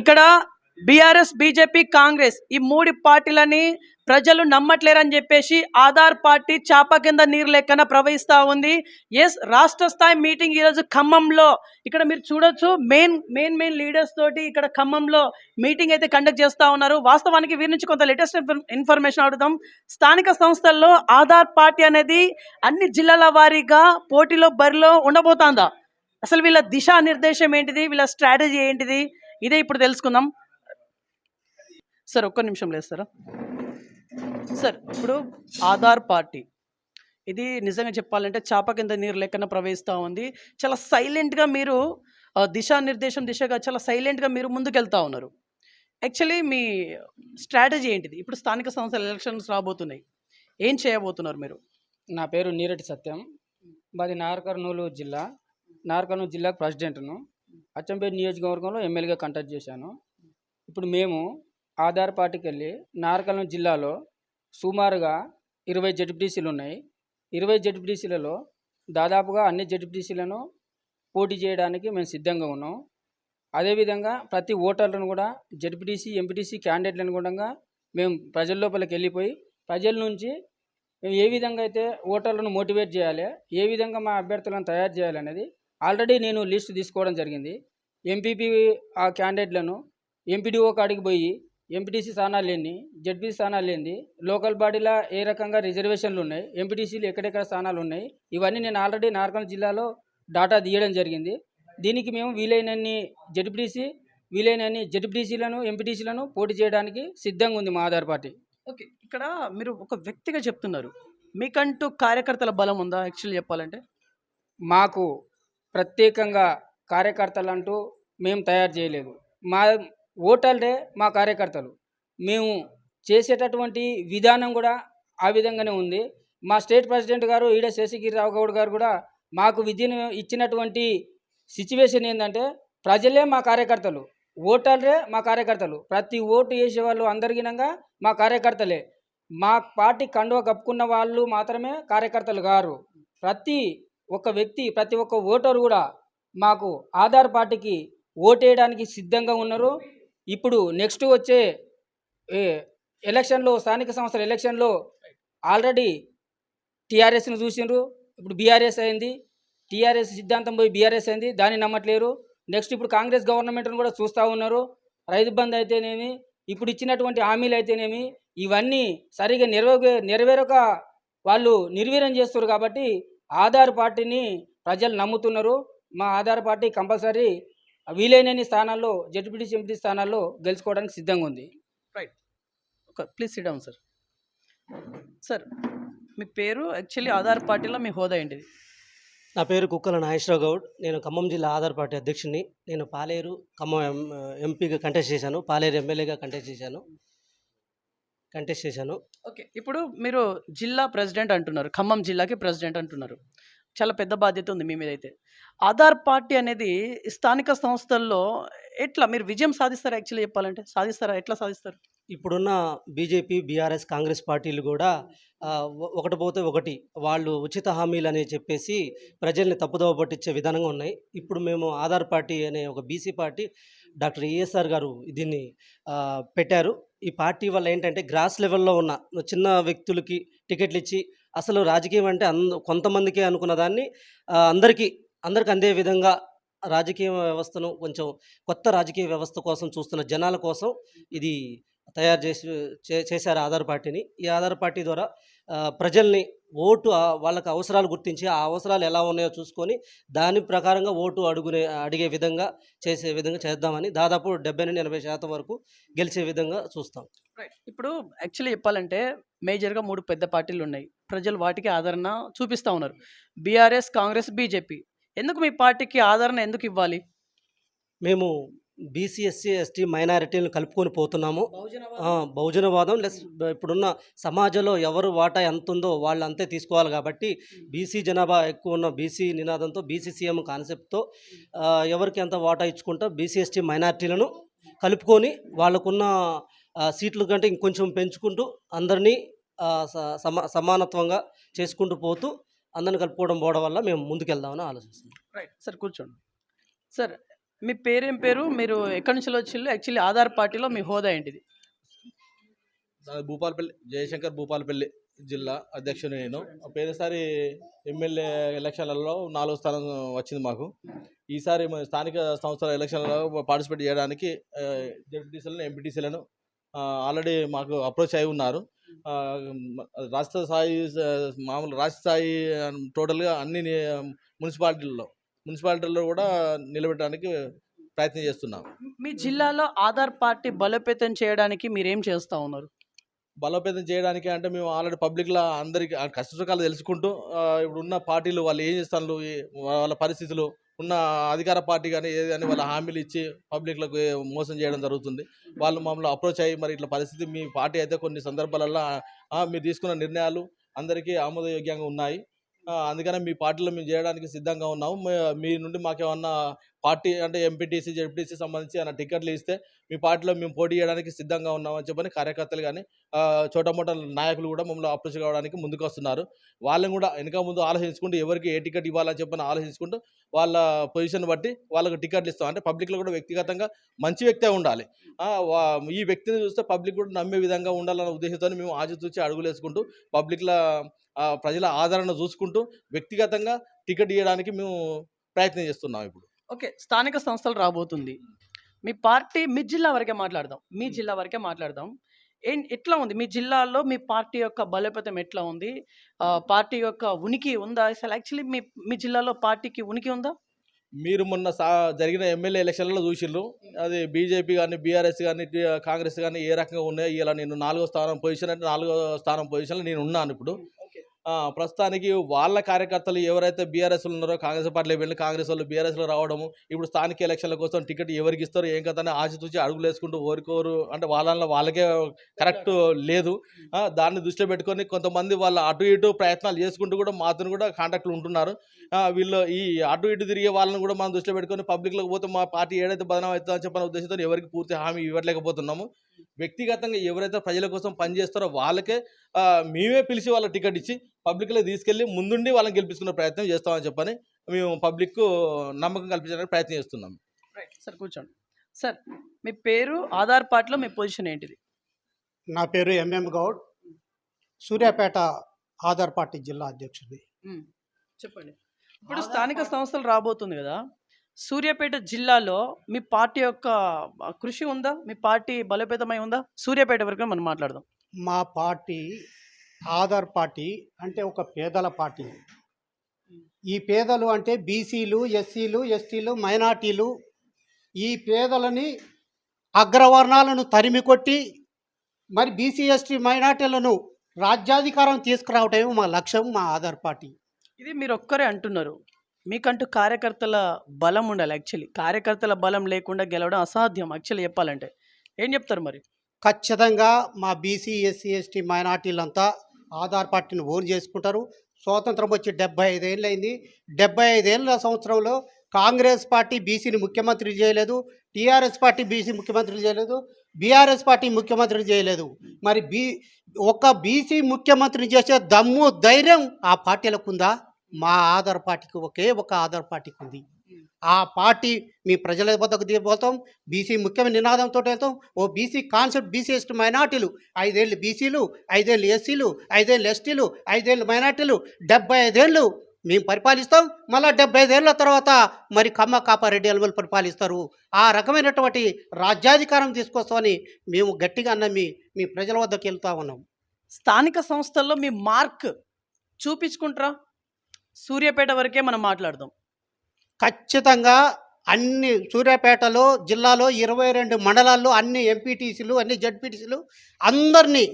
ఇక్కడ BRS BJP Congress ఈ మూడు పార్టీలని ప్రజలు నమ్మట్లేరని చెప్పేసి ఆధార్ పార్టీ చాప కింద నీరు లెక్కన ప్రవహిస్తూ ఉంది. ఎస్ రాష్ట్ర స్థాయి మీటింగ్ ఈరోజు ఖమ్మంలో. ఇక్కడ మీరు చూడొచ్చు మెయిన్ మెయిన్ మెయిన్ లీడర్స్ తోటి ఇక్కడ ఖమ్మంలో మీటింగ్ అయితే కండక్ట్ చేస్తూ ఉన్నారు. వాస్తవానికి వీరి నుంచి కొంత లేటెస్ట్ ఇన్ఫర్మేషన్ అడుగుతాం స్థానిక సంస్థల్లో ఆధార్ పార్టీ అనేది అన్ని జిల్లాల వారీగా పోటీలో బరిలో ఉండబోతుందా? అసలు వీళ్ళ దిశా నిర్దేశం ఏంటిది? వీళ్ళ స్ట్రాటజీ ఏంటిది? ఇదే ఇప్పుడు తెలుసుకుందాం. సార్ ఒక్క నిమిషం లేదు సార్. సార్ ఇప్పుడు ఆధార్ పార్టీ. ఇది నిజంగా చెప్పాలంటే చేప కింద నీరు లెక్కన ప్రవహిస్తూ ఉంది. చాలా సైలెంట్గా మీరు దిశానిర్దేశం దిశగా చాలా సైలెంట్గా మీరు ముందుకెళ్తూ ఉన్నారు. యాక్చువల్లీ మీ స్ట్రాటజీ ఏంటిది? ఇప్పుడు స్థానిక సంస్థల ఎలక్షన్స్ రాబోతున్నాయి. ఏం చేయబోతున్నారు మీరు? నా పేరు నీరటి సత్యం. మాది నాగర్కర్నూలు జిల్లా. నాగర్కర్నూలు జిల్లాకు ప్రెసిడెంట్ను అచ్చంపేట నియోజకవర్గంలో ఎమ్మెల్యేగా కంటెక్ట్ చేశాను. ఇప్పుడు మేము ఆధార్ పార్టీకి వెళ్ళి నారకలం జిల్లాలో సుమారుగా ఇరవై జడ్పీటీసీలు ఉన్నాయి. ఇరవై జడ్పీటీసీలలో దాదాపుగా అన్ని జడ్పీటీసీలను పోటీ చేయడానికి మేము సిద్ధంగా ఉన్నాం. అదేవిధంగా ప్రతి ఓటర్లను కూడా జడ్పీటీసీ ఎంపీటీసీ క్యాండిడేట్లను కూడా మేము ప్రజల లోపలికి వెళ్ళిపోయి ప్రజల నుంచి మేము ఏ విధంగా అయితే ఓటర్లను మోటివేట్ చేయాలి ఏ విధంగా మా అభ్యర్థులను తయారు చేయాలి అనేది ఆల్రెడీ నేను లిస్ట్ తీసుకోవడం జరిగింది. ఎంపీపీ ఆ క్యాండిడేట్లను ఎంపీడీఓ కాడికి పోయి ఎంపీటీసీ స్థానాలు ఎన్ని జడ్పీ స్థానాలు ఏంది లోకల్ బాడీలో ఏ రకంగా రిజర్వేషన్లు ఉన్నాయి ఎంపీటీసీలు ఎక్కడెక్కడ స్థానాలు ఉన్నాయి ఇవన్నీ నేను ఆల్రెడీ నార్కల్ జిల్లాలో డాటా తీయడం జరిగింది. దీనికి మేము వీలైనన్ని జడ్పీటీసీ వీలైనన్ని జడ్పీటీసీలను ఎంపీటీసీలను పోటీ చేయడానికి సిద్ధంగా ఉంది మా ఆధార్ పార్టీ. ఓకే ఇక్కడ మీరు ఒక వ్యక్తిగా చెప్తున్నారు. మీకంటూ కార్యకర్తల బలం ఉందా యాక్చువల్లీ చెప్పాలంటే? మాకు ప్రత్యేకంగా కార్యకర్తలు అంటూ మేము తయారు చేయలేదు. మా ఓటర్లే మా కార్యకర్తలు. మేము చేసేటటువంటి విధానం కూడా ఆ విధంగానే ఉంది. మా స్టేట్ ప్రెసిడెంట్ గారు ఈడ శేషగిరిరావు గౌడ్ గారు కూడా మాకు విద్యను ఇచ్చినటువంటి సిచ్యువేషన్ ఏంటంటే ప్రజలే మా కార్యకర్తలు. ఓటర్లే మా కార్యకర్తలు. ప్రతి ఓటు వేసే వాళ్ళు అందరిగినంగా మా కార్యకర్తలే. మా పార్టీ కండువ కప్పుకున్న వాళ్ళు మాత్రమే కార్యకర్తలు గారు. ప్రతి ఒక వ్యక్తి ప్రతి ఒక్క ఓటరు కూడా మాకు ఆధార్ పార్టీకి ఓటేయడానికి సిద్ధంగా ఉన్నారు. ఇప్పుడు నెక్స్ట్ వచ్చే ఎలక్షన్లో స్థానిక సంస్థల ఎలక్షన్లో ఆల్రెడీ టీఆర్ఎస్ని చూసిండ్రు. ఇప్పుడు బీఆర్ఎస్ అయింది. టీఆర్ఎస్ సిద్ధాంతం పోయి బీఆర్ఎస్ అయింది. దాన్ని నమ్మట్లేరు. నెక్స్ట్ ఇప్పుడు కాంగ్రెస్ గవర్నమెంట్ను కూడా చూస్తూ ఉన్నారు. రైతు బంద్ అయితేనేమి ఇప్పుడు ఇచ్చినటువంటి హామీలు అయితేనేమి ఇవన్నీ సరిగా నెరవే నెరవేరక వాళ్ళు నిర్వీర్యం చేస్తారు కాబట్టి ఆధార్ పార్టీని ప్రజలు నమ్ముతున్నారు. మా ఆధార్ పార్టీ కంపల్సరీ వీలైనన్ని స్థానాల్లో జడ్పీటీసీ ఎంపీ స్థానాల్లో గెలుచుకోవడానికి సిద్ధంగా ఉంది. ఒక please sit down sir sir మీ పేరు యాక్చువల్లీ ఆధార్ పార్టీలో మీ హోదా ఏంటిది? నా పేరు కుక్కల నాగేశ్వరరావు గౌడ్. నేను ఖమ్మం జిల్లా ఆధార్ పార్టీ అధ్యక్షుడిని. నేను పాలేరు ఖమ్మం ఎం ఎంపీగా కంటెస్ట్ చేశాను. పాలేరు ఎమ్మెల్యేగా కంటెస్ట్ చేశాను. కంటెస్ట్ చేశాను. ఓకే. ఇప్పుడు మీరు జిల్లా ప్రెసిడెంట్ అంటున్నారు. ఖమ్మం జిల్లాకి ప్రెసిడెంట్ అంటున్నారు. చాలా పెద్ద బాధ్యత ఉంది మీ మీద అయితే. ఆధార్ పార్టీ అనేది స్థానిక సంస్థల్లో ఎట్లా మీరు విజయం సాధిస్తారా యాక్చువల్లీ చెప్పాలంటే? సాధిస్తారా? ఎట్లా సాధిస్తారు? ఇప్పుడున్న బీజేపీ బీఆర్ఎస్ కాంగ్రెస్ పార్టీలు కూడా ఒకటి పోతే ఒకటి. వాళ్ళు ఉచిత హామీలు అని చెప్పేసి ప్రజల్ని తప్పుదోవ పట్టించే విధానంగా ఉన్నాయి. ఇప్పుడు మేము ఆధార్ పార్టీ అనే ఒక బీసీ పార్టీ డాక్టర్ ఈఎస్ఆర్ గారు దీన్ని పెట్టారు. ఈ పార్టీ వల్ల ఏంటంటే గ్రాస్ లెవెల్లో ఉన్న చిన్న వ్యక్తులకి టికెట్లు ఇచ్చి అసలు రాజకీయం అంటే అంద కొంతమందికే అనుకున్న దాన్ని అందరికీ అందరికి అందే విధంగా రాజకీయ వ్యవస్థను కొంచెం కొత్త రాజకీయ వ్యవస్థ కోసం చూస్తున్న జనాల కోసం ఇది తయారు చేసి చే- చేశారు ఆధార్ పార్టీని. ఈ ఆధార్ పార్టీ ద్వారా ప్రజల్ని ఓటు వాళ్ళకి అవసరాలు గుర్తించి ఆ అవసరాలు ఎలా ఉన్నాయో చూసుకొని దాని ప్రకారంగా ఓటు అడుగునే అడిగే విధంగా చేసే విధంగా చేద్దామని దాదాపు డెబ్బై నుండి ఎనభై శాతం వరకు గెలిచే విధంగా చూస్తాం. ఇప్పుడు యాక్చువల్లీ చెప్పాలంటే మేజర్గా మూడు పెద్ద పార్టీలు ఉన్నాయి. ప్రజలు వాటికి ఆదరణ చూపిస్తూ ఉన్నారు. BRS Congress BJP. ఎందుకు మీ పార్టీకి ఆదరణ ఎందుకు ఇవ్వాలి? మేము బీసీ ఎస్సీ ఎస్టీ మైనారిటీలను కలుపుకొని పోతున్నాము. బహుజనవాదం లెస్ ఇప్పుడున్న సమాజంలో ఎవరు వాటా ఎంత ఉందో వాళ్ళు అంతే తీసుకోవాలి కాబట్టి బీసీ జనాభా ఎక్కువ ఉన్న బీసీ నినాదంతో బీసీ సీఎం కాన్సెప్ట్తో ఎవరికి ఎంత వాటా ఇచ్చుకుంటా బీసీ ఎస్టీ మైనారిటీలను కలుపుకొని వాళ్ళకున్న సీట్ల కంటే ఇంకొంచెం పెంచుకుంటూ అందరినీ సమా సమానత్వంగా చేసుకుంటూ పోతూ అందరిని కలుపుకోవడం పోవడం వల్ల మేము ముందుకెళ్దామని ఆలోచిస్తున్నాం. రైట్ సార్ కూర్చోండి. సార్ మీ పేరేం పేరు? మీరు ఎక్కడి నుంచి వచ్చిల్లు యాక్చువల్లీ ఆధార్ పార్టీలో మీ హోదా ఏంటిది? భూపాలపల్లి జయశంకర్ భూపాలపల్లి జిల్లా అధ్యక్షుడు నేను. పేదసారి ఎమ్మెల్యే ఎలక్షన్లలో నాలుగో స్థానం వచ్చింది మాకు. ఈసారి స్థానిక సంస్థల ఎలక్షన్లలో పార్టిసిపేట్ చేయడానికి జడ్పీటీసీలను ఎంపీటీసీలను ఆల్రెడీ మాకు అప్రోచ్ అయి ఉన్నారు. రాష్ట్ర స్థాయి మామూలు రాష్ట్ర స్థాయి టోటల్గా అన్ని మున్సిపాలిటీల్లో మున్సిపాలిటీల్లో కూడా నిలబెట్టడానికి ప్రయత్నం చేస్తున్నాం. మీ జిల్లాలో ఆధార్ పార్టీ బలోపేతం చేయడానికి మీరేం చేస్తూ ఉన్నారు? బలోపేతం చేయడానికి అంటే మేము ఆల్రెడీ పబ్లిక్లో అందరికి కష్ట సుఖాలు తెలుసుకుంటూ ఇప్పుడు ఉన్న పార్టీలు వాళ్ళు ఏం చేస్తారు ఏ- వాళ్ళ పరిస్థితులు ఉన్న అధికార పార్టీ కానీ ఏది కానీ వాళ్ళ హామీలు ఇచ్చి పబ్లిక్లకు మోసం చేయడం జరుగుతుంది. వాళ్ళు మమ్మల్ని అప్రోచ్ అయ్యి మరి ఇట్లా పరిస్థితి మీ పార్టీ అయితే కొన్ని సందర్భాలలో మీరు తీసుకున్న నిర్ణయాలు అందరికీ ఆమోదయోగ్యంగా ఉన్నాయి. అందుకనే మీ పార్టీలో మేము చేయడానికి సిద్ధంగా ఉన్నాము. మీ- నుండి మాకేమన్నా పార్టీ అంటే ఎంపీటీసీ జెడ్పీటీసీ సంబంధించి ఏమైనా టికెట్లు ఇస్తే మీ పార్టీలో మేము పోటీ చేయడానికి సిద్ధంగా ఉన్నామని చెప్పని కార్యకర్తలు కానీ చోటమోట నాయకులు కూడా మమ్మల్ని అప్రోచ్ కావడానికి ముందుకు వస్తున్నారు. వాళ్ళని కూడా వెనక ముందు ఆలోచించుకుంటూ ఎవరికి ఏ టికెట్ ఇవ్వాలని చెప్పని ఆలోచించుకుంటూ వాళ్ళ పొజిషన్ బట్టి వాళ్ళకు టికెట్లు ఇస్తాం. అంటే పబ్లిక్లో కూడా వ్యక్తిగతంగా మంచి వ్యక్తే ఉండాలి. ఈ వ్యక్తిని చూస్తే పబ్లిక్ కూడా నమ్మే విధంగా ఉండాలన్న ఉద్దేశంతో మేము ఆచితూచి అడుగులు వేసుకుంటూ పబ్లిక్లో ప్రజల ఆదరణ చూసుకుంటూ వ్యక్తిగతంగా టికెట్ ఇవ్వడానికి మేము ప్రయత్నం చేస్తున్నాం ఇప్పుడు. ఓకే స్థానిక సంస్థలు రాబోతుంది. మీ పార్టీ మీ జిల్లా వరకే మాట్లాడదాం. మీ జిల్లా వరకే మాట్లాడదాం. ఏం ఎట్లా ఉంది? మీ జిల్లాలో మీ పార్టీ యొక్క బలోపేతం ఎట్లా ఉంది? పార్టీ యొక్క ఉనికి ఉందా? అసలు యాక్చువల్లీ మీ మీ జిల్లాలో పార్టీకి ఉనికి ఉందా? మీరు మొన్న సా జరిగిన ఎమ్మెల్యే ఎలక్షన్లలో చూసిండ్రు అది బీజేపీ కానీ బీఆర్ఎస్ కానీ కాంగ్రెస్ కానీ ఏ రకంగా ఉన్నాయో? ఇలా నేను నాలుగో స్థానం పొజిషన్ అంటే నాలుగో స్థానం పొజిషన్లో నేను ఉన్నాను ఇప్పుడు. ప్రస్తుతానికి వాళ్ళ కార్యకర్తలు ఎవరైతే బీఆర్ఎస్లు ఉన్నారో కాంగ్రెస్ పార్టీలో వెళ్ళి కాంగ్రెస్ వాళ్ళు బీఆర్ఎస్లో రావడము ఇప్పుడు స్థానిక ఎలక్షన్ల కోసం టికెట్ ఎవరికి ఇస్తారో ఏం కదా అని ఆచితూచి అడుగులు వేసుకుంటూ ఓరుకోరు అంటే వాళ్ళ వాళ్ళకే కరెక్ట్ లేదు. దాన్ని దృష్టిలో పెట్టుకొని కొంతమంది వాళ్ళ అటు ఇటు ప్రయత్నాలు చేసుకుంటూ కూడా మాతో కూడా కాంటాక్ట్లు ఉంటున్నారు. వీళ్ళు ఈ అటు ఇటు తిరిగే వాళ్ళని కూడా మనం దృష్టిలో పెట్టుకొని పబ్లిక్లోకి పోతే మా పార్టీ ఏదైతే బదనం అవుతుందని చెప్పిన ఉద్దేశంతో ఎవరికి పూర్తి హామీ ఇవ్వట్లేకపోతున్నాము వ్యక్తిగతంగా ఎవరైతే ప్రజల కోసం పనిచేస్తారో వాళ్ళకే మేమే పిలిచి వాళ్ళ టికెట్ ఇచ్చి పబ్లిక్లో తీసుకెళ్ళి ముందుండి వాళ్ళని గెలిపించుకునే ప్రయత్నం చేస్తామని చెప్పని మేము పబ్లిక్ నమ్మకం కల్పించడానికి ప్రయత్నం చేస్తున్నాం. రైట్. సార్ కూర్చోండి. సార్ మీ పేరు ఆధార్ పార్టీలో మీ పొజిషన్ ఏంటిది? నా పేరు ఎంఎం గౌడ్. సూర్యాపేట ఆధార్ పార్టీ జిల్లా అధ్యక్షుడిని మ్మ్. చెప్పండి. ఇప్పుడు స్థానిక సంస్థలు రాబోతుంది కదా. సూర్యాపేట జిల్లాలో మీ పార్టీ యొక్క కృషి ఉందా? మీ పార్టీ బలోపేతమై ఉందా? సూర్యాపేట వరకు మనం మాట్లాడదాం. మా పార్టీ ఆధార్ పార్టీ అంటే ఒక పేదల పార్టీ. ఈ పేదలు అంటే బీసీలు ఎస్సీలు ఎస్టీలు మైనార్టీలు ఈ పేదలని అగ్రవర్ణాలను తరిమి కొట్టి మరి బీసీ ఎస్టీ మైనార్టీలను రాజ్యాధికారం తీసుకురావటమే మా లక్ష్యం మా ఆధార్ పార్టీ. ఇది మీరు ఒక్కరే అంటున్నారు. మీకంటూ కార్యకర్తల బలం ఉండాలి. యాక్చువల్లీ కార్యకర్తల బలం లేకుండా గెలవడం అసాధ్యం. యాక్చువల్లీ చెప్పాలంటే ఏం చెప్తారు మరి? ఖచ్చితంగా మా బీసీ ఎస్సీ ఎస్టీ మైనార్టీలంతా ఆధార్ పార్టీని ఓన్ చేసుకుంటారు. స్వాతంత్రం వచ్చి డెబ్బై ఐదేళ్ళు అయింది డెబ్బై ఐదేళ్ళ సంవత్సరంలో కాంగ్రెస్ పార్టీ బీసీని ముఖ్యమంత్రి చేయలేదు. టీఆర్ఎస్ పార్టీ బీసీ ముఖ్యమంత్రి చేయలేదు. బీఆర్ఎస్ పార్టీ ముఖ్యమంత్రి చేయలేదు. మరి బీ ఒక బీసీ ముఖ్యమంత్రిని చేసే దమ్ము ధైర్యం ఆ పార్టీలకు ఉందా? మా ఆధార్ పార్టీకి ఒకే ఒక ఆధార్ పార్టీకి ఉంది ఆ పార్టీ మీ ప్రజల వద్దకు దిగిపోతాం బీసీ ముఖ్యమైన నినాదంతో వెళ్తాం. ఓ బీసీ కాన్సెప్ట్ బీసీ ఎస్టీ మైనార్టీలు ఐదేళ్ళు బీసీలు ఐదేళ్ళు ఎస్సీలు ఐదేళ్ళు ఎస్టీలు ఐదేళ్ళు మైనార్టీలు డెబ్బై ఐదేళ్ళు మేము పరిపాలిస్తాం. మళ్ళీ డెబ్బై ఐదేళ్ళ తర్వాత మరి కమ్మ కాపారెడ్డి ఎల్వలు పరిపాలిస్తారు. ఆ రకమైనటువంటి రాజ్యాధికారం తీసుకొస్తామని మేము గట్టిగా నమ్మి మీ ప్రజల వద్దకు వెళ్తా ఉన్నాం. స్థానిక సంస్థల్లో మీ మార్క్ చూపించుకుంటారా? సూర్యాపేట వరకే మనం మాట్లాడదాం. ఖచ్చితంగా అన్ని సూర్యాపేటలో జిల్లాలో ఇరవై రెండు మండలాల్లో అన్ని ఎంపీటీసీలు అన్ని జడ్పీటీసీలు అందరినీ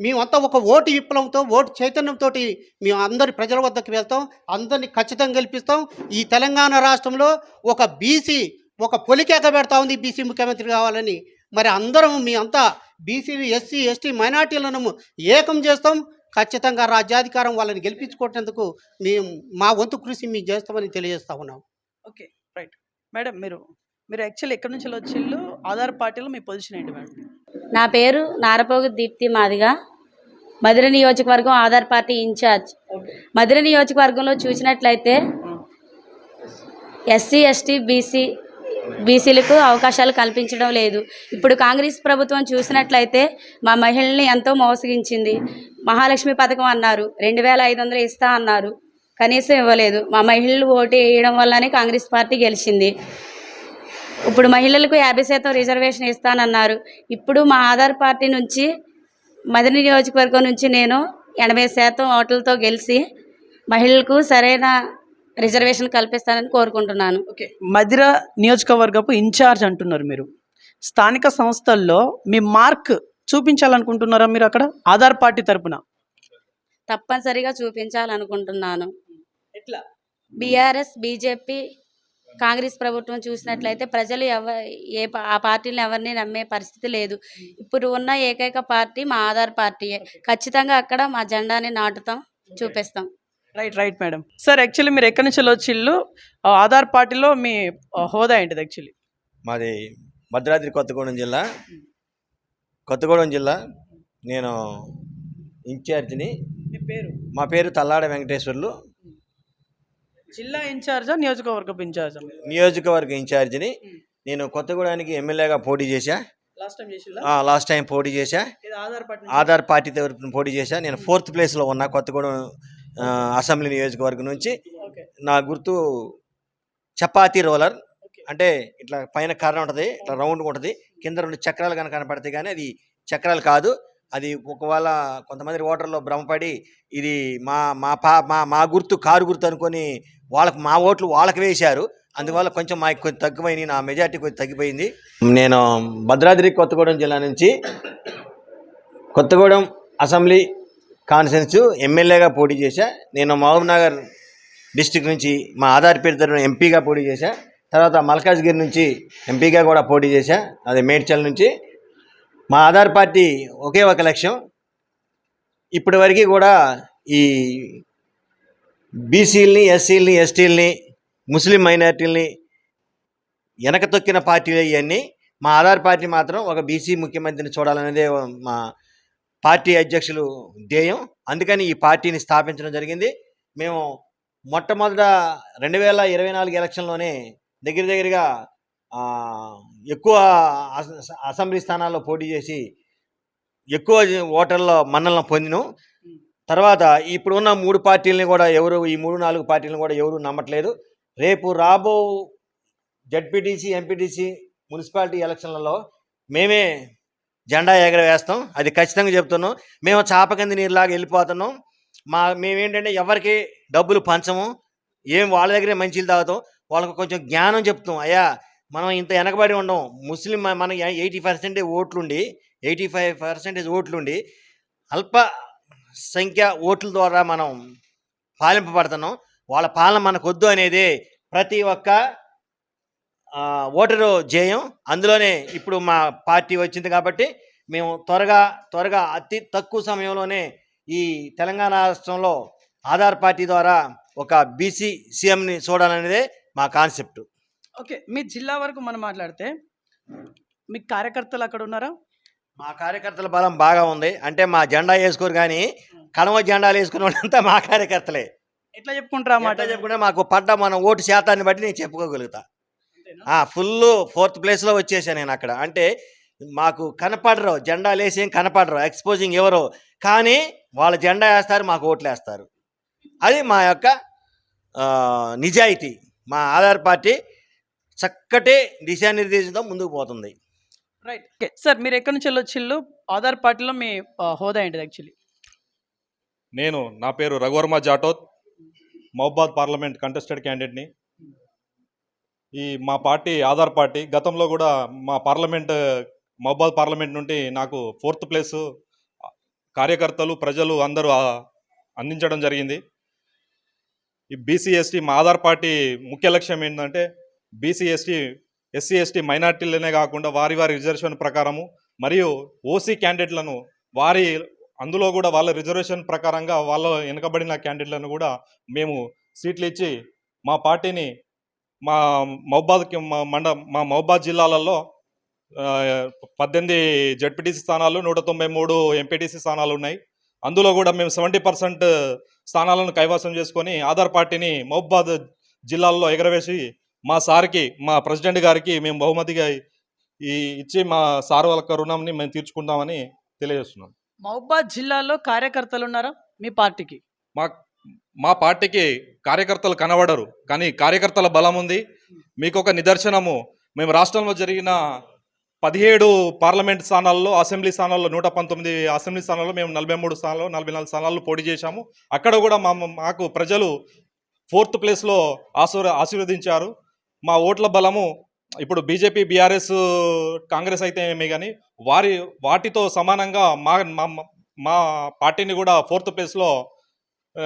మేమంతా ఒక ఓటు విప్లవంతో ఓటు చైతన్యంతో మేము అందరి ప్రజల వద్దకు వెళ్తాం. అందరినీ ఖచ్చితంగా గెలిపిస్తాం. ఈ తెలంగాణ రాష్ట్రంలో ఒక బీసీ ఒక పొలికేక పెడతా ఉంది బీసీ ముఖ్యమంత్రి కావాలని. మరి అందరం మీ అంతా బీసీ ఎస్సీ ఎస్టీ మైనార్టీలను ఏకం చేస్తాం. ఖచ్చితంగా రాజ్యాధికారం వాళ్ళని గెలిపించుకోవటందుకు మేము మా వంతు కృషి మేము చేస్తామని తెలియజేస్తా ఉన్నాం. Okay right. మేడం మీరు మీరు యాక్చువల్లీ ఎక్కడి నుంచి వచ్చిళ్ళు? ఆధార్ పార్టీలో మీ పొజిషన్ ఏంటి మేడం? నా పేరు నారపోగు దీప్తి మాదిగా. మధుర నియోజకవర్గం ఆధార్ పార్టీ ఇన్ఛార్జ్. మధుర నియోజకవర్గంలో చూసినట్లయితే ఎస్సీ ఎస్టీ బీసీ బీసీలకు అవకాశాలు కల్పించడం లేదు. ఇప్పుడు కాంగ్రెస్ ప్రభుత్వం చూసినట్లయితే మా మహిళల్ని ఎంతో మోసగించింది. మహాలక్ష్మి పథకం అన్నారు. రెండు వేల ఐదు వందలు ఇస్తా అన్నారు. కనీసం ఇవ్వలేదు. మా మహిళలు ఓటు వేయడం వల్లనే కాంగ్రెస్ పార్టీ గెలిచింది. ఇప్పుడు మహిళలకు యాభై శాతం రిజర్వేషన్ ఇస్తానన్నారు. ఇప్పుడు మా ఆధార్ పార్టీ నుంచి మదన నియోజకవర్గం నుంచి నేను ఎనభై శాతం ఓట్లతో గెలిచి మహిళలకు సరైన రిజర్వేషన్ కల్పిస్తానని కోరుకుంటున్నాను. ఓకే. మధిర నియోజకవర్గపు ఇన్ఛార్జ్ అంటున్నారు మీరు. స్థానిక సంస్థల్లో మీ మార్క్ చూపించాలనుకుంటున్నారా మీరు అక్కడ? ఆధార్ పార్టీ తరపున. తప్పనిసరిగా చూపించాలనుకుంటున్నాను. ఎట్లా? బీఆర్ఎస్ బీజేపీ కాంగ్రెస్ ప్రభుత్వం చూసినట్లయితే ప్రజలు ఎవ ఏ ఆ పార్టీని ఎవరిని నమ్మే పరిస్థితి లేదు. ఇప్పుడు ఉన్న ఏకైక పార్టీ మా ఆధార్ పార్టీయే. ఖచ్చితంగా అక్కడ మా జెండాని నాటుతాం చూపిస్తాం. Right right madam. Sir actually మీరు ఎక్కడి నుంచి వచ్చిళ్ళు? ఆ, ఆధార్ పార్టీలో మీ హోదా ఏంటిది యాక్చువల్లీ? మాది భద్రాద్రి కొత్తగూడెం జిల్లా. కొత్తగూడెం జిల్లా నేను ఇన్ఛార్జిని. పేరు? మా పేరు తల్లాడ వెంకటేశ్వర్లు. జిల్లా ఇన్ఛార్జా నియోజకవర్గపు ఇన్ఛార్జా? నియోజకవర్గ ఇన్ఛార్జిని. నేను కొత్తగూడెనికి ఎమ్మెల్యేగా పోటీ చేశా. లాస్ట్ టైం లాస్ట్ టైం పోటీ చేశా. ఆధార్ పార్టీ తరపున పోటీ చేశా. నేను ఫోర్త్ ప్లేస్లో ఉన్నా కొత్తగూడెం అసెంబ్లీ నియోజకవర్గం నుంచి నా గుర్తు చపాతీ రోలర్. అంటే ఇట్లా పైన కర్ర ఉంటుంది ఇట్లా రౌండ్గా ఉంటుంది. కింద రెండు చక్రాలు కనుక కనపడతాయి కానీ అది చక్రాలు కాదు. అది ఒకవేళ కొంతమంది ఓటర్లో భ్రమపడి ఇది మా మా పా మా మా గుర్తు కారు గుర్తు అనుకొని వాళ్ళకి మా ఓట్లు వాళ్ళకి వేశారు. అందువల్ల కొంచెం మాకు కొంచెం తగ్గిపోయింది నా మెజార్టీ కొంచెం తగ్గిపోయింది. నేను భద్రాద్రి కొత్తగూడెం జిల్లా నుంచి కొత్తగూడెం అసెంబ్లీ కాన్ఫరెన్స్ ఎమ్మెల్యేగా పోటీ చేశా. నేను మహబూబ్ నగర్ డిస్టిక్ నుంచి మా ఆధార్ పేరు ఎంపీగా పోటీ చేశా. తర్వాత మల్కాజ్గిరి నుంచి ఎంపీగా కూడా పోటీ చేశా. అది మేడ్చల్ నుంచి. మా ఆధార్ పార్టీ ఒకే ఒక లక్ష్యం. ఇప్పటివరకు కూడా ఈ బీసీలని ఎస్సీలని ఎస్టీలని ముస్లిం మైనార్టీలని వెనక తొక్కిన పార్టీలు ఇవన్నీ. మా ఆధార్ పార్టీ మాత్రం ఒక బీసీ ముఖ్యమంత్రిని చూడాలనేదే మా పార్టీ అధ్యక్షులు ధ్యేయం. అందుకని ఈ పార్టీని స్థాపించడం జరిగింది. మేము మొట్టమొదట రెండు వేల ఇరవై నాలుగు ఎలక్షన్లోనే దగ్గర దగ్గరగా ఎక్కువ అస- అసెంబ్లీ స్థానాల్లో పోటీ చేసి ఎక్కువ ఓటర్ల మన్నలను పొందినాం. తర్వాత ఇప్పుడు ఉన్న మూడు పార్టీలని కూడా ఎవరు ఈ మూడు నాలుగు పార్టీలను కూడా ఎవరు నమ్మట్లేదు. రేపు రాబో జడ్పీటీసీ ఎంపీటీసీ మున్సిపాలిటీ ఎలక్షన్లలో మేమే జెండా ఎగరవేస్తాం. అది ఖచ్చితంగా చెప్తున్నాం. మేము చాప కింద నీరులాగా వెళ్ళిపోతున్నాం. మా మేమేంటంటే ఎవరికి డబ్బులు పంచము. ఏం వాళ్ళ దగ్గరే మంచిలు తాగుతాం. వాళ్ళకు కొంచెం జ్ఞానం చెప్తాం. అయ్యా మనం ఇంత వెనకబడి ఉండం. ముస్లిం మన ఎయిటీ పర్సెంటేజ్ ఓట్లుండి ఎయిటీ ఫైవ్ పర్సెంటేజ్ ఓట్లుండి అల్ప సంఖ్య ఓట్ల ద్వారా మనం పాలింపబడుతున్నాం. వాళ్ళ పాలన మనకు వద్దు అనేది ప్రతి ఒక్క ఓటరు జయం అందులోనే ఇప్పుడు మా పార్టీ వచ్చింది కాబట్టి మేము త్వరగా త్వరగా అతి తక్కువ సమయంలోనే ఈ తెలంగాణ రాష్ట్రంలో ఆధార్ పార్టీ ద్వారా ఒక బీసీ సీఎంని చూడాలనేదే మా కాన్సెప్ట్ ఓకే మీ జిల్లా వరకు మనం మాట్లాడితే మీ కార్యకర్తలు అక్కడ ఉన్నారా? మా కార్యకర్తల బలం బాగా ఉంది. అంటే మా జెండా వేసుకోరు కానీ కడమ జెండాలు వేసుకునే వాళ్ళంతా మా కార్యకర్తలే. ఎట్లా చెప్పుకుంటారా మాట చెప్పుకుంటే మాకు పడ్డ మన ఓటు శాతాన్ని బట్టి నేను చెప్పుకోగలుగుతా? ఫుల్ ఫోర్త్ ప్లేస్లో వచ్చేసాను నేను అక్కడ. అంటే మాకు కనపడరు జెండాలు వేసి ఏం కనపడరు ఎక్స్పోజింగ్ ఎవరు. కానీ వాళ్ళ జెండా వేస్తారు మాకు ఓట్లు వేస్తారు. అది మా యొక్క నిజాయితీ. మా ఆధార్ పార్టీ చక్కటి దిశానిర్దేశంతో ముందుకు పోతుంది. రైట్ ఓకే సార్ మీరు ఎక్కడి నుంచి వెళ్ళొచ్చిళ్ళు? ఆధార్ పార్టీలో మీ హోదా ఏంటిది యాక్చువల్లీ నేను నా పేరు రఘువర్మ జాటోత్ మహబాద్ పార్లమెంట్ కంటెస్టెడ్ క్యాండిడేట్ని ఈ మా పార్టీ ఆధార్ పార్టీ గతంలో కూడా మా పార్లమెంట్ మహబాద్ పార్లమెంట్ నుండి నాకు ఫోర్త్ ప్లేస్ కార్యకర్తలు ప్రజలు అందరూ అందించడం జరిగింది. ఈ బీసీ ఎస్టీ మా ఆధార్ పార్టీ ముఖ్య లక్ష్యం ఏంటంటే బీసీ ఎస్టీ ఎస్సీ ఎస్టీ మైనార్టీలనే కాకుండా వారి వారి రిజర్వేషన్ ప్రకారము మరియు ఓసీ క్యాండిడేట్లను వారి అందులో కూడా వాళ్ళ రిజర్వేషన్ ప్రకారంగా వాళ్ళ వెనుకబడిన క్యాండిడేట్లను కూడా మేము సీట్లు ఇచ్చి మా పార్టీని మా మహబాద్ మా మండ మా మహబాద్ జిల్లాలలో పద్దెనిమిది జడ్పీటీసీ స్థానాలు నూట తొంభై మూడు ఎంపీటీసీ స్థానాలు ఉన్నాయి. అందులో కూడా మేము సెవెంటీ పర్సెంట్ స్థానాలను కైవసం చేసుకొని ఆధార్ పార్టీని మహబాద్ జిల్లాల్లో ఎగరవేసి మా సార్కి మా ప్రెసిడెంట్ గారికి మేము బహుమతిగా ఈ ఇచ్చి మా సార్ వాళ్ళ రుణంని మేము తీర్చుకుంటామని తెలియజేస్తున్నాం. మహబాద్ జిల్లాలో కార్యకర్తలు ఉన్నారా మీ పార్టీకి? మా మా పార్టీకి కార్యకర్తలు కనబడరు కానీ కార్యకర్తల బలం ఉంది. మీకు ఒక నిదర్శనము మేము రాష్ట్రంలో జరిగిన పదిహేడు పార్లమెంట్ స్థానాల్లో అసెంబ్లీ స్థానాల్లో నూట పంతొమ్మిది అసెంబ్లీ స్థానాల్లో మేము నలభై మూడు స్థానాల్లో నలభై నాలుగు స్థానాల్లో పోటీ చేశాము. అక్కడ కూడా మా మాకు ప్రజలు ఫోర్త్ ప్లేస్లో ఆశీర్ ఆశీర్వదించారు. మా ఓట్ల బలము ఇప్పుడు బీజేపీ బీఆర్ఎస్ కాంగ్రెస్ అయితే ఏమే కానీ వారి వాటితో సమానంగా మా మా- పార్టీని కూడా ఫోర్త్ ప్లేస్లో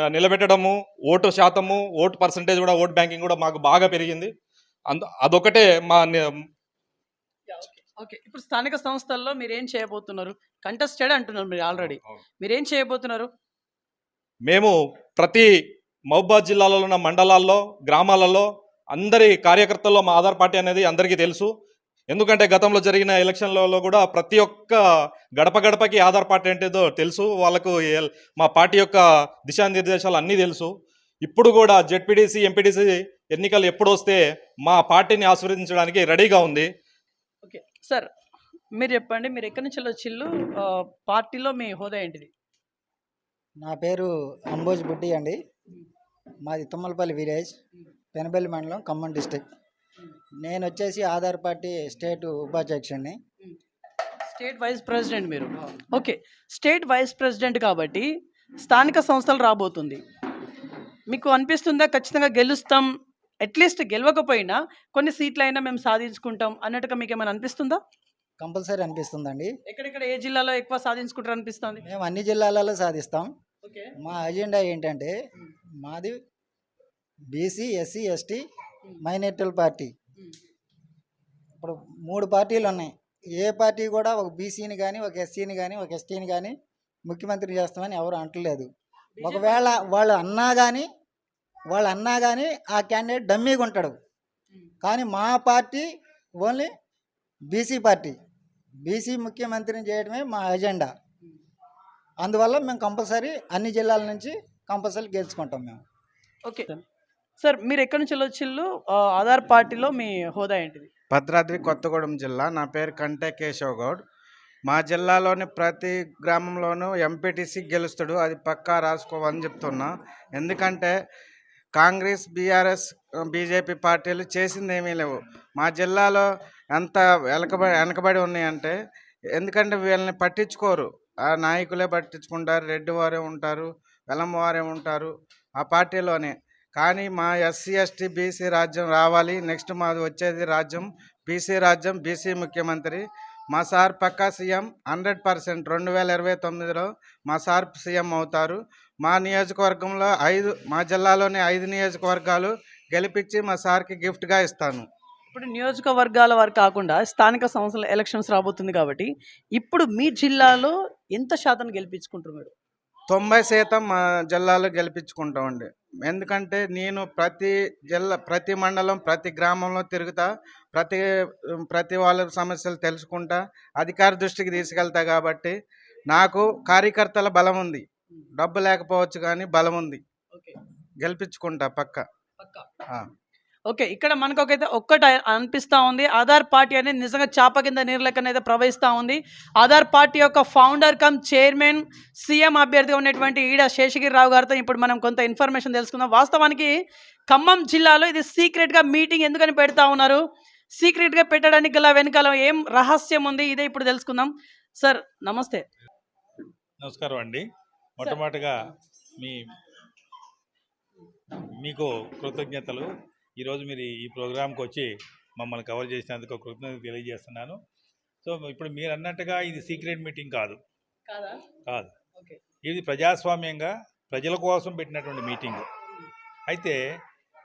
నిలబెట్టడము ఓటు శాతము ఓటు పర్సంటేజ్ కూడా ఓట్ బ్యాంకింగ్ కూడా మాకు బాగా పెరిగింది. అందు అదొకటే మా ఓకే. ఇప్పుడు స్థానిక సంస్థల్లో మీరు ఏం చేయబోతున్నారు? కంటెస్టెడ్ అంటున్నారు మీరు ఆల్రెడీ. మీరు ఏం చేయబోతున్నారు? మేము ప్రతి మహబాద్ జిల్లాలో ఉన్న మండలాల్లో గ్రామాలలో అందరి కార్యకర్తల్లో మా ఆధార్ పార్టీ అనేది అందరికీ తెలుసు. ఎందుకంటే గతంలో జరిగిన ఎలక్షన్లలో కూడా ప్రతి ఒక్క గడప గడపకి ఆధార్ పార్టీ ఏంటిదో తెలుసు. వాళ్ళకు మా పార్టీ యొక్క దిశానిర్దేశాలు అన్నీ తెలుసు. ఇప్పుడు కూడా జెడ్పీటీసీ ఎంపీటీసీ ఎన్నికలు ఎప్పుడు వస్తే మా పార్టీని ఆశీర్వదించడానికి రెడీగా ఉంది. సార్ మీరు చెప్పండి మీరు ఎక్కడి నుంచి వచ్చిల్లు? పార్టీలో మీ హోదా ఏంటిది? నా పేరు అంబోజ్ బుడ్డి అండి. మాది తుమ్మలపల్లి విలేజ్ పెనబెల్లి మండలం ఖమ్మం డిస్టిక్ నేను వచ్చేసి ఆధార్ పార్టీ స్టేట్ ఉపాధ్యక్షుడిని. స్టేట్ వైస్ ప్రెసిడెంట్ మీరు? ఓకే. స్టేట్ వైస్ ప్రెసిడెంట్ కాబట్టి స్థానిక సంస్థలు రాబోతుంది. మీకు అనిపిస్తుందా ఖచ్చితంగా గెలుస్తాం అట్లీస్ట్ గెలవకపోయినా కొన్ని సీట్లైనా మేము సాధించుకుంటాం అన్నట్టుగా మీకు ఏమైనా అనిపిస్తుందా? కంపల్సరీ అనిపిస్తుందండి. ఎక్కడెక్కడ ఏ జిల్లాలో ఎక్కువ సాధించుకుంటారు అనిపిస్తుంది మేము అన్ని జిల్లాలలో సాధిస్తాం. మా అజెండా ఏంటంటే మాది బీసీ ఎస్సీ ఎస్టీ మైనార్టీల పార్టీ. ఇప్పుడు మూడు పార్టీలు ఉన్నాయి. ఏ పార్టీ కూడా ఒక బీసీని కానీ ఒక ఎస్సీని కానీ ఒక ఎస్టీని కానీ ముఖ్యమంత్రి చేస్తామని ఎవరు అంటలేదు. ఒకవేళ వాళ్ళు అన్నా కానీ వాళ్ళు అన్నా కానీ ఆ క్యాండిడేట్ డమ్మీగా ఉంటాడు. కానీ మా party only BC party. BC ముఖ్యమంత్రిని చేయడమే మా ఎజెండా. అందువల్ల మేము కంపల్సరీ అన్ని జిల్లాల నుంచి కంపల్సరీ గెలుచుకుంటాం మేము. ఓకే. సార్ మీరు ఎక్కడి నుంచి వచ్చిల్లు ఆ, ఆధార్ పార్టీలో మీ హోదా ఏంటిది? భద్రాద్రి కొత్తగూడెం జిల్లా. నా పేరు కంటే కేశవ్ గౌడ్. మా జిల్లాలోని ప్రతి గ్రామంలోనూ ఎంపీటీసీ గెలుస్తాడు. అది పక్కా రాసుకోవని చెప్తున్నా. ఎందుకంటే కాంగ్రెస్ బీఆర్ఎస్ బీజేపీ పార్టీలు చేసింది ఏమీ లేవు. మా జిల్లాలో ఎంత వెనకబడి వెనకబడి ఉన్నాయంటే ఎందుకంటే వీళ్ళని పట్టించుకోరు. ఆ నాయకులే పట్టించుకుంటారు. రెడ్డి వారే ఉంటారు వెలమ వారే ఉంటారు ఆ పార్టీలోనే. కానీ మా ఎస్సీ ఎస్టీ బీసీ రాజ్యం రావాలి. నెక్స్ట్ మాది వచ్చేది రాజ్యం. బీసీ రాజ్యం బీసీ ముఖ్యమంత్రి. మా సార్ పక్కా సీఎం హండ్రెడ్ పర్సెంట్. రెండు వేల ఇరవై తొమ్మిదిలో మా సార్ సీఎం అవుతారు. మా నియోజకవర్గంలో ఐదు మా జిల్లాలోని ఐదు నియోజకవర్గాలు గెలిపించి మా సార్కి గిఫ్ట్గా ఇస్తాను. ఇప్పుడు నియోజకవర్గాల వారు కాకుండా స్థానిక సంస్థల ఎలక్షన్స్ రాబోతుంది కాబట్టి ఇప్పుడు మీ జిల్లాలో ఎంత శాతం గెలిపించుకుంటారు మీరు? తొంభై శాతం మా జిల్లాలో గెలిపించుకుంటామండి. ఎందుకంటే నేను ప్రతి జిల్లా ప్రతి మండలం ప్రతి గ్రామంలో తిరుగుతా ప్రతి ప్రతి వాళ్ళ సమస్యలు తెలుసుకుంటా అధికార దృష్టికి తీసుకెళ్తా కాబట్టి నాకు కార్యకర్తల బలం ఉంది. డబ్బు లేకపోవచ్చు కానీ బలం ఉంది. ఓకే. గెలిపించుకుంటా పక్క. ఆ. ఓకే ఇక్కడ మనకు ఒకైతే ఒక్కటి అనిపిస్తూ ఉంది. ఆధార్ పార్టీ అనేది నిజంగా చాప కింద నీరు లెక్కన అయితే ప్రవహిస్తూ ఉంది. ఆధార్ పార్టీ యొక్క ఫౌండర్ కమ్ చైర్మన్ సీఎం అభ్యర్థిగా ఉన్నటువంటి ఈడ శేషగిరిరావు గారితో ఇప్పుడు మనం కొంత ఇన్ఫర్మేషన్ తెలుసుకుందాం. వాస్తవానికి ఖమ్మం జిల్లాలో ఇది సీక్రెట్గా మీటింగ్ ఎందుకని పెడతా ఉన్నారు? సీక్రెట్గా పెట్టడానికి గల వెనకాల ఏం రహస్యం ఉంది? ఇదే ఇప్పుడు తెలుసుకుందాం. సార్ నమస్తే. నమస్కారం అండి. మొట్టమొదటిగా మీ మీకు కృతజ్ఞతలు. ఈరోజు మీరు ఈ ప్రోగ్రాంకి వచ్చి మమ్మల్ని కవర్ చేసినందుకు కృతజ్ఞతలు తెలియజేస్తున్నాను. సో ఇప్పుడు మీరు అన్నట్టుగా ఇది సీక్రెట్ మీటింగ్ కాదు. కాదా? ఇది ప్రజాస్వామ్యంగా ప్రజల కోసం పెట్టినటువంటి మీటింగ్. అయితే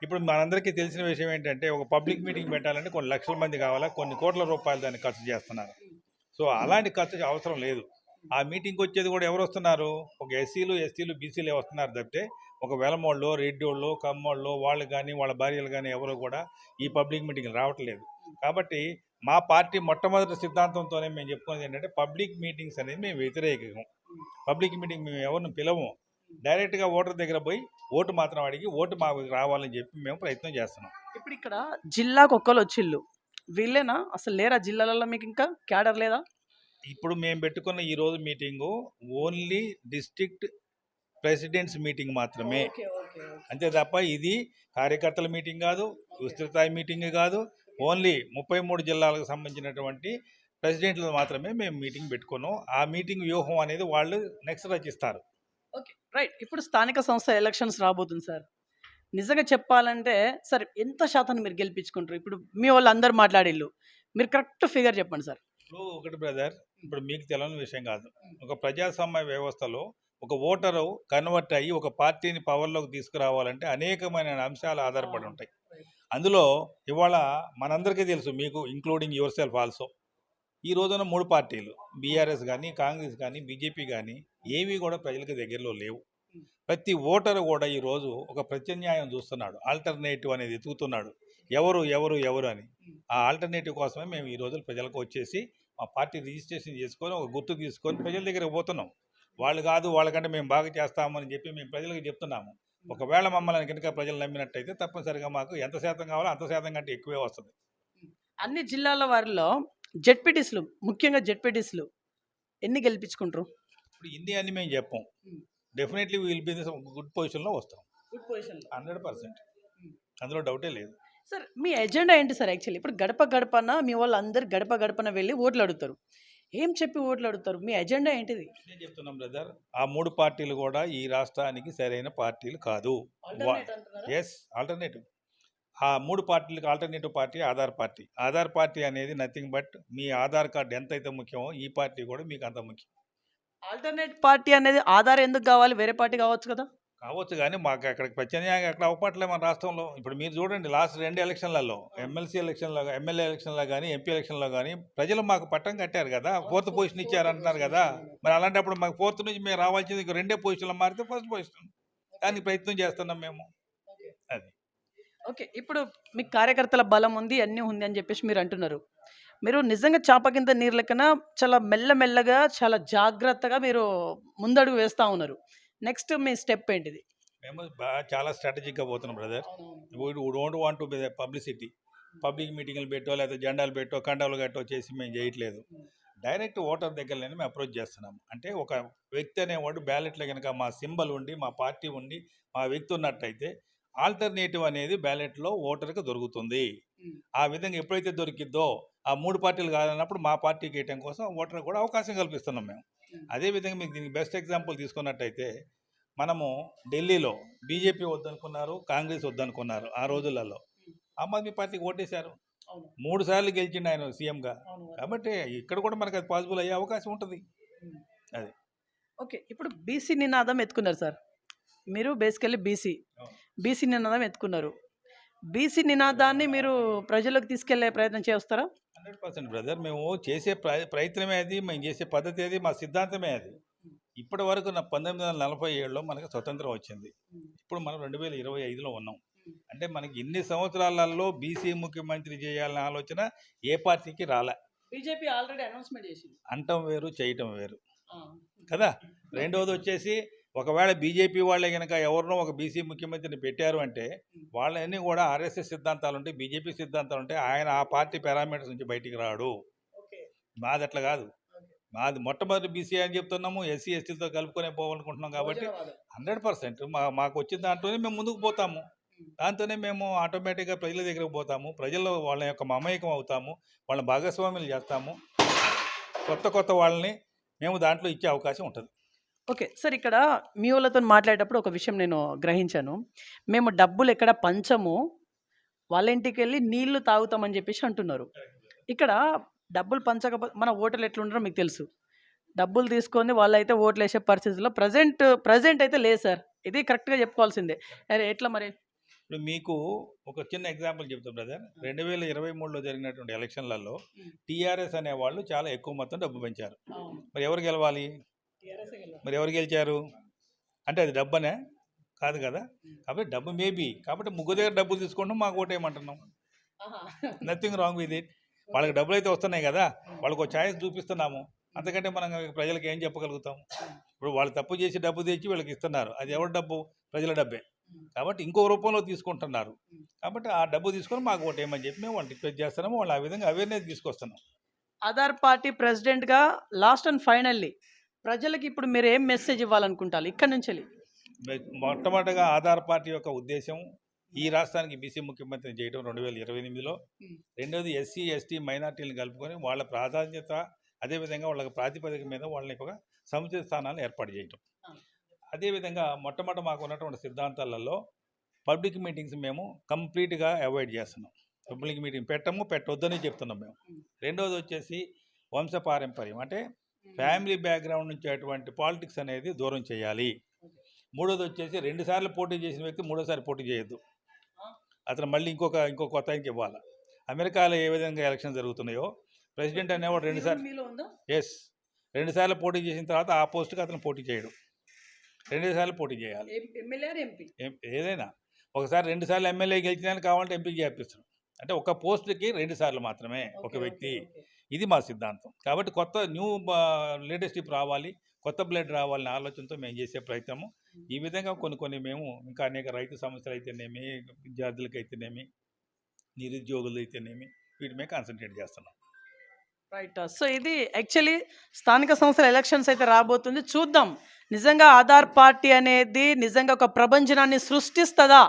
ఇప్పుడు మనందరికీ తెలిసిన విషయం ఏంటంటే ఒక పబ్లిక్ మీటింగ్ పెట్టాలంటే కొన్ని లక్షల మంది కావాలా కొన్ని కోట్ల రూపాయలు దాన్ని ఖర్చు చేస్తున్నారు. సో అలాంటి ఖర్చు అవసరం లేదు. ఆ మీటింగ్కి వచ్చేది కూడా ఎవరు వస్తున్నారు? ఒక ఎస్సీలు ఎస్టీలు బీసీలు వస్తున్నారు తప్పితే ఒక వెలమోళ్ళు రెడ్డోళ్ళు కమ్మోళ్ళు వాళ్ళు కానీ వాళ్ళ భార్యలు కానీ ఎవరు కూడా ఈ పబ్లిక్ మీటింగ్ రావట్లేదు. కాబట్టి మా పార్టీ మొట్టమొదటి సిద్ధాంతంతోనే మేము చెప్పుకునేది ఏంటంటే పబ్లిక్ మీటింగ్స్ అనేది మేము వ్యతిరేకం. పబ్లిక్ మీటింగ్ మేము ఎవరిని పిలవము. డైరెక్ట్గా ఓటర్ దగ్గర పోయి ఓటు మాత్రం అడిగి ఓటు మాకు రావాలని చెప్పి మేము ప్రయత్నం చేస్తున్నాం. ఇప్పుడు ఇక్కడ జిల్లాకు ఒక్కరు వచ్చిళ్ళు. వీళ్ళేనా? అసలు లేరా జిల్లాలలో మీకు ఇంకా? క్యాడర్ లేదా? ఇప్పుడు మేము పెట్టుకున్న ఈ రోజు meeting only district presidents meeting మాత్రమే. అంతే తప్ప ఇది కార్యకర్తల మీటింగ్ కాదు విస్తృతాయి మీటింగ్ కాదు. ఓన్లీ ముప్పై మూడు జిల్లాలకు సంబంధించినటువంటి ప్రెసిడెంట్లు మాత్రమే మేము మీటింగ్ పెట్టుకున్నాం. ఆ మీటింగ్ వ్యూహం అనేది వాళ్ళు నెక్స్ట్ రచిస్తారు. Okay right. ఇప్పుడు స్థానిక సంస్థ ఎలక్షన్స్ రాబోతుంది సార్. నిజంగా చెప్పాలంటే సార్ ఎంత శాతాన్ని మీరు గెలిపించుకుంటారు? ఇప్పుడు మీ వాళ్ళు అందరు మాట్లాడిళ్ళు. మీరు కరెక్ట్ ఫిగర్ చెప్పండి సార్. ఇప్పుడు ఒకటి బ్రదర్ ఇప్పుడు మీకు తెలియని విషయం కాదు. ఒక ప్రజాస్వామ్య వ్యవస్థలో ఒక ఓటరు కన్వర్ట్ అయ్యి ఒక పార్టీని పవర్లోకి తీసుకురావాలంటే అనేకమైన అంశాలు ఆధారపడి ఉంటాయి. అందులో ఇవాళ మనందరికీ తెలుసు మీకు ఇంక్లూడింగ్ యువర్ సెల్ఫ్ ఆల్సో ఈ రోజున మూడు పార్టీలు బీఆర్ఎస్ కానీ కాంగ్రెస్ కానీ బీజేపీ కానీ ఏవి కూడా ప్రజలకు దగ్గరలో లేవు. ప్రతి ఓటరు కూడా ఈరోజు ఒక ప్రత్యామ్నాయం చూస్తున్నాడు. ఆల్టర్నేటివ్ అనేది ఎతుకుతున్నాడు ఎవరు ఎవరు ఎవరు అని. ఆ ఆల్టర్నేటివ్ కోసమే మేము ఈ రోజు ప్రజలకు వచ్చేసి మా పార్టీ రిజిస్ట్రేషన్ చేసుకొని ఒక గుర్తు తీసుకొని ప్రజల దగ్గరికి పోతున్నాం. వాళ్ళు కాదు వాళ్ళకంటే మేము బాగా చేస్తామని చెప్పి మేము ప్రజలకు చెప్తున్నాము. ఒకవేళ మమ్మల్ని కనుక ప్రజలు నమ్మినట్టయితే తప్పనిసరిగా మాకు ఎంత శాతం కావాలో అంత శాతం కంటే ఎక్కువే వస్తుంది. అన్ని జిల్లాల వారిలో జెడ్పీటీస్లు ముఖ్యంగా జెడ్పీటీస్లు ఎన్ని గెలిపించుకుంటారు? ఇప్పుడు ఇన్ని అని మేము చెప్పాం. డెఫినెట్లీ విల్ బి గుడ్ పొజిషన్లో వస్తాం. Good position hundred percent. అందులో డౌటే లేదు. సార్ మీ ఎజెండా ఏంటి సార్ యాక్చువల్లీ? ఇప్పుడు గడప గడపన మీ వాళ్ళు అందరు గడప గడపన వెళ్ళి ఓట్లు అడుగుతారు. ఏం చెప్పి ఓట్లు అడుగుతారు? మీ ఎజెండా ఏంటిది? నేను చెప్తున్నాం బ్రదర్ ఆ మూడు పార్టీలు కూడా ఈ రాష్ట్రానికి సరైన పార్టీలు కాదు. ఎస్ ఆల్టర్నేటివ్ ఆ మూడు పార్టీలకు alternative party Aadhaar party. Aadhaar party అనేది నథింగ్ బట్ మీ ఆధార్ కార్డు ఎంత అయితే ముఖ్యమో ఈ పార్టీ కూడా మీకు అంత ముఖ్యం. ఆల్టర్నేట్ పార్టీ అనేది ఆధార్ ఎందుకు కావాలి? వేరే పార్టీ కావచ్చు కదా. కావచ్చు కానీ మాకు అక్కడికి ప్రత్యామ్నాయంగా అక్కడ అవపట్లే మన రాష్ట్రంలో. ఇప్పుడు మీరు చూడండి లాస్ట్ రెండు ఎలక్షన్లలో ఎమ్మెల్సీ ఎలక్షన్లో ఎమ్మెల్యే ఎలక్షన్లో కానీ ఎంపీ ఎలక్షన్లో కానీ ప్రజలు మాకు పట్టం కట్టారు కదా ఫోర్త్ పొజిషన్ ఇచ్చారు అంటున్నారు కదా. మరి అలాంటప్పుడు మాకు ఫోర్త్ నుంచి మేము రావాల్సింది ఇంకో రెండే పొజిషన్లో మారితే ఫస్ట్ పొజిషన్. దానికి ప్రయత్నం చేస్తున్నాం మేము. అది. ఓకే ఇప్పుడు మీ కార్యకర్తల బలం ఉంది అన్నీ ఉంది అని చెప్పేసి మీరు అంటున్నారు. మీరు నిజంగా చాప కింద నీరు లెక్కన చాలా మెల్లమెల్లగా చాలా జాగ్రత్తగా మీరు ముందడుగు వేస్తూ ఉన్నారు. నెక్స్ట్ మీ స్టెప్ ఏంటిది? మేము బాగా చాలా స్ట్రాటజిక్గా పోతున్నాం brother. Don't want to be publicity public మీటింగ్లు పెట్టో లేదా జెండాలు పెట్టో కండాలు కట్టో చేసి మేము చేయట్లేదు. డైరెక్ట్ ఓటర్ దగ్గరనే మేము అప్రోచ్ చేస్తున్నాం. అంటే ఒక వ్యక్తి అనేవాడు బ్యాలెట్లో కనుక మా సింబల్ ఉండి మా పార్టీ ఉండి మా వ్యక్తి ఉన్నట్టయితే ఆల్టర్నేటివ్ అనేది బ్యాలెట్లో ఓటర్కి దొరుకుతుంది. ఆ విధంగా ఎప్పుడైతే దొరికిద్దో ఆ మూడు పార్టీలు కాదన్నప్పుడు మా పార్టీకి వేయటం కోసం ఓటర్ కూడా అవకాశం కల్పిస్తున్నాం మేము. అదేవిధంగా మీకు దీనికి బెస్ట్ ఎగ్జాంపుల్ తీసుకున్నట్టయితే మనము ఢిల్లీలో బీజేపీ వద్దనుకున్నారు కాంగ్రెస్ వద్దనుకున్నారు ఆ రోజులలో. ఆమ్ ఆద్మీ పార్టీకి ఓటేశారు. మూడు సార్లు గెలిచిండు ఆయన సీఎంగా. కాబట్టి ఇక్కడ కూడా మనకు అది పాసిబుల్ అయ్యే అవకాశం ఉంటుంది. ఓకే ఇప్పుడు బీసీ నినాదం ఎత్తుకున్నారు సార్. మీరు బేసికల్లీ బీసీ. బీసీ నినాదం ఎత్తుకున్నారు. బీసీ నినాదాన్ని మీరు ప్రజలకు తీసుకెళ్ళే ప్రయత్నం చేస్తారా? హండ్రెడ్ పర్సెంట్ బ్రదర్ మేము చేసే ప్ర- ప్రయత్నమే అది మేము చేసే పద్ధతి అది మా సిద్ధాంతమే అది. ఇప్పటి వరకు నా పంతొమ్మిది వందల నలభై ఏడులో మనకు స్వతంత్రం వచ్చింది. ఇప్పుడు మనం రెండు వేల ఇరవై ఐదులో ఉన్నాం. అంటే మనకి ఇన్ని సంవత్సరాలలో బీసీ ముఖ్యమంత్రి చేయాలనే ఆలోచన ఏ పార్టీకి రాలే. బీజేపీ ఆల్రెడీ అనౌన్స్మెంట్ చేసింది. అంటం వేరు చేయటం వేరు. కదా? రెండవది వచ్చేసి ఒకవేళ బీజేపీ వాళ్ళే కనుక ఎవరినో ఒక బీసీ ముఖ్యమంత్రిని పెట్టారు అంటే వాళ్ళన్నీ కూడా ఆర్ఎస్ఎస్ సిద్ధాంతాలు ఉంటాయి బీజేపీ సిద్ధాంతాలు ఉంటాయి. ఆయన ఆ పార్టీ పారామీటర్స్ నుంచి బయటికి రాడు. మాది అట్లా కాదు. మాది మొట్టమొదటి బీసీ అని చెప్తున్నాము ఎస్సీ ఎస్టీలతో కలుపుకొనే పోవాలనుకుంటున్నాం కాబట్టి హండ్రెడ్ పర్సెంట్ మా మాకు వచ్చిన దాంట్లోనే మేము ముందుకు పోతాము. దాంతోనే మేము ఆటోమేటిక్గా ప్రజల దగ్గరకు పోతాము. ప్రజల్లో వాళ్ళ యొక్క మమేకం అవుతాము. వాళ్ళ భాగస్వాములు చేస్తాము. కొత్త కొత్త వాళ్ళని మేము దాంట్లో ఇచ్చే అవకాశం ఉంటుంది. ఓకే. సార్ ఇక్కడ మీ వాళ్ళతో మాట్లాడేటప్పుడు ఒక విషయం నేను గ్రహించాను. మేము డబ్బులు ఎక్కడ పంచము వాళ్ళ ఇంటికి వెళ్ళి నీళ్ళు తాగుతామని చెప్పేసి అంటున్నారు. ఇక్కడ డబ్బులు పంచకపోతే మన ఓటర్లు ఎట్లుంటారో మీకు తెలుసు. డబ్బులు తీసుకొని వాళ్ళైతే ఓట్లు వేసే పరిస్థితిలో ప్రజెంట్ ప్రజెంట్ అయితే లేదు సార్. ఇది కరెక్ట్గా చెప్పుకోవాల్సిందే. అరే ఎట్లా మరి? ఇప్పుడు మీకు ఒక చిన్న ఎగ్జాంపుల్ చెప్తాం బ్రదర్. రెండు వేల ఇరవై మూడులో జరిగినటువంటి ఎలక్షన్లలో టీఆర్ఎస్ అనే వాళ్ళు చాలా ఎక్కువ మొత్తం డబ్బు పెంచారు. మరి ఎవరు గెలవాలి? మరి ఎవరు గెలిచారు? అంటే అది డబ్బనే కాదు కదా? కాబట్టి డబ్బు మేబీ కాబట్టి ముగ్గురు దగ్గర డబ్బులు తీసుకుంటాం మాకు ఓటేయమంటున్నాం నథింగ్ రాంగ్ విత్ ఇట్ వాళ్ళకి డబ్బులు అయితే వస్తున్నాయి కదా? వాళ్ళకి ఒక ఛాయిస్ చూపిస్తున్నాము. అంతకంటే మనం ప్రజలకు ఏం చెప్పగలుగుతాం? ఇప్పుడు వాళ్ళు తప్పు చేసి డబ్బు తెచ్చి వీళ్ళకి ఇస్తున్నారు. అది ఎవరి డబ్బు? ప్రజల డబ్బే. కాబట్టి ఇంకో రూపంలో తీసుకుంటున్నారు. కాబట్టి ఆ డబ్బు తీసుకొని మాకు ఓటు వేయమని చెప్పి మేము వాళ్ళు రిక్వెస్ట్ చేస్తున్నాము. వాళ్ళు ఆ విధంగా అవేర్నెస్ తీసుకొస్తున్నాం. ఆధార్ పార్టీ ప్రెసిడెంట్గా లాస్ట్ అండ్ ఫైనల్లీ ప్రజలకి ఇప్పుడు మీరు ఏం మెసేజ్ ఇవ్వాలనుకుంటారు? ఇక్కడ నుంచి వెళ్ళి? మొట్టమొదటిగా ఆధార్ పార్టీ యొక్క ఉద్దేశం ఈ రాష్ట్రానికి బీసీ ముఖ్యమంత్రిని చేయడం రెండు వేల ఇరవై ఎనిమిదిలో. రెండోది ఎస్సీ ఎస్టీ మైనార్టీలను కలుపుకొని వాళ్ళ ప్రాధాన్యత అదేవిధంగా వాళ్ళకి ప్రాతిపదిక మీద వాళ్ళని ఒక సముచిత స్థానాలను ఏర్పాటు చేయటం. అదేవిధంగా మొట్టమొదటి మాకు ఉన్నటువంటి సిద్ధాంతాలలో పబ్లిక్ మీటింగ్స్ మేము కంప్లీట్గా అవాయిడ్ చేస్తున్నాం. పబ్లిక్ మీటింగ్ పెట్టము పెట్టొద్దని చెప్తున్నాం మేము. రెండోది వచ్చేసి వంశపారంపర్యం. అంటే ఫ్యామిలీ బ్యాక్గ్రౌండ్ నుంచి అటువంటి పాలిటిక్స్ అనేది దూరం చేయాలి. మూడోది వచ్చేసి రెండు సార్లు పోటీ చేసిన వ్యక్తి మూడోసారి పోటీ చేయొద్దు. అతను మళ్ళీ ఇంకొక ఇంకో కొత్త ఆయనకి ఇవ్వాలి. అమెరికాలో ఏ విధంగా ఎలక్షన్ జరుగుతున్నాయో ప్రెసిడెంట్ అనేవాడు రెండు సార్లు మీలో ఉందా? ఎస్ రెండు సార్లు పోటీ చేసిన తర్వాత ఆ పోస్ట్కి అతను పోటీ చేయడు. రెండు సార్లు పోటీ చేయాలి. ఎంపీ? ఏదైనా. ఒకసారి రెండు సార్లు ఎమ్మెల్యే గెలిచినా కావాలంటే ఎంపీకి చేపిస్తాడు అంటే ఒక పోస్ట్కి రెండు సార్లు మాత్రమే ఒక వ్యక్తి. ఇది మా సిద్ధాంతం. కాబట్టి కొత్త న్యూ లీడర్షిప్ రావాలి కొత్త బ్లడ్ రావాలనే ఆలోచనతో మేము చేసే ప్రయత్నము. ఈ విధంగా కొన్ని కొన్ని మేము ఇంకా అనేక రైతు సమస్యలు అయితేనేమి విద్యార్థులకి అయితేనేమి నిరుద్యోగులు అయితేనేమి వీటి మీద కాన్సన్ట్రేట్ చేస్తున్నాం. రైట్ సో ఇది యాక్చువల్లీ స్థానిక సంస్థల ఎలక్షన్స్ అయితే రాబోతుంది. చూద్దాం. నిజంగా ఆధార్ పార్టీ అనేది నిజంగా ఒక ప్రభంజనాన్ని సృష్టిస్తుందా?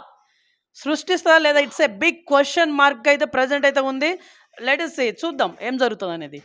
సృష్టిస్తుందా లేదా? It's a big question mark అయితే ప్రజెంట్ అయితే ఉంది. లెట్ చూద్దాం ఏం జరుగుతుంది అనేది